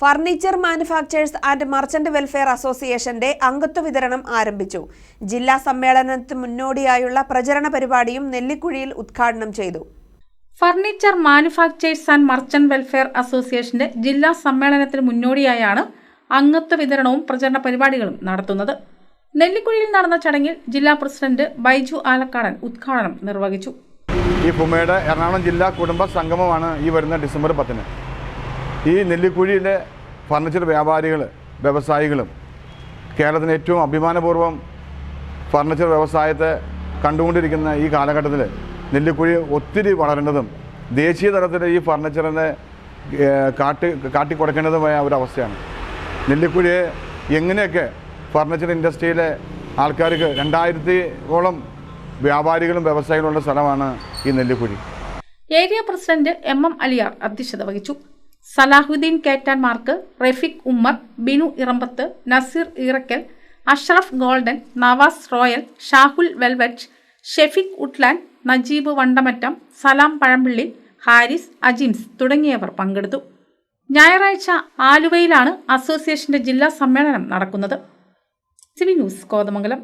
Furniture manufacturers and merchant welfare അസോസിയേഷന്റെ അംഗത്വ വിതരണം ആരംഭിച്ചു. ജില്ലാ സമ്മേളനത്തിന് മുന്നോടിയായുള്ള പ്രചരണ പരിപാടിയും നെല്ലിക്കുഴിയിൽ ഉദ്ഘാടനം ചെയ്തു. Furniture manufacturers and merchant welfare അസോസിയേഷന്റെ ജില്ലാ സമ്മേളനത്തിന് മുന്നോടിയായാണ് അംഗത്വ വിതരണവും പ്രചരണ പരിപാടികളും നടത്തുന്നത്. നെല്ലിക്കുഴിയിൽ നടന്ന ചടങ്ങിൽ ജില്ലാ പ്രസിഡന്റ് ബൈജു ആലക്കാടൻ ഉദ്ഘാടനം നിർവഹിച്ചു. ഈ ഭൂമിയുടെ എറണാകുളം ജില്ലാ കുടുംബ സംഗമമാണ് ഈ വരുന്ന ഡിസംബർ പത്തിന്. ഈ നെല്ലിക്കുഴിയിലെ ഫർണിച്ചർ വ്യാപാരികൾ വ്യവസായികളും കേരളത്തിന് ഏറ്റവും അഭിമാനപൂർവം ഫർണിച്ചർ വ്യവസായത്തെ കണ്ടുകൊണ്ടിരിക്കുന്ന ഈ കാലഘട്ടത്തിൽ നെല്ലിക്കുഴി ഒത്തിരി വളരേണ്ടതും ദേശീയ തലത്തിൽ ഈ ഫർണിച്ചറിനെ കാട്ടി കാട്ടിക്കൊടുക്കേണ്ടതുമായ ഒരു അവസ്ഥയാണ്. നെല്ലിക്കുഴിയെ എങ്ങനെയൊക്കെ ഫർണിച്ചർ ഇൻഡസ്ട്രിയിലെ ആൾക്കാർക്ക് രണ്ടായിരത്തിയോളം വ്യാപാരികളും വ്യവസായികളുള്ള സ്ഥലമാണ് ഈ Nellikuzhi. Area president M M Aliyar അധ്യക്ഷത വഹിച്ചു. Salahuddin കേറ്റാൻമാർക്ക് Rafeek Ummer Binu Irambath Naseer Eerakkal Ashraf golden Navas royal Shahul velvet Shefik woodland Najeeb Vandamattam Salam Pazhampilly Haris Ajims തുടങ്ങിയവർ പങ്കെടുത്തു. ഞായറാഴ്ച ആലുവയിലാണ് അസോസിയേഷന്റെ ജില്ലാ സമ്മേളനം നടക്കുന്നത്. C V news Kothamangalam.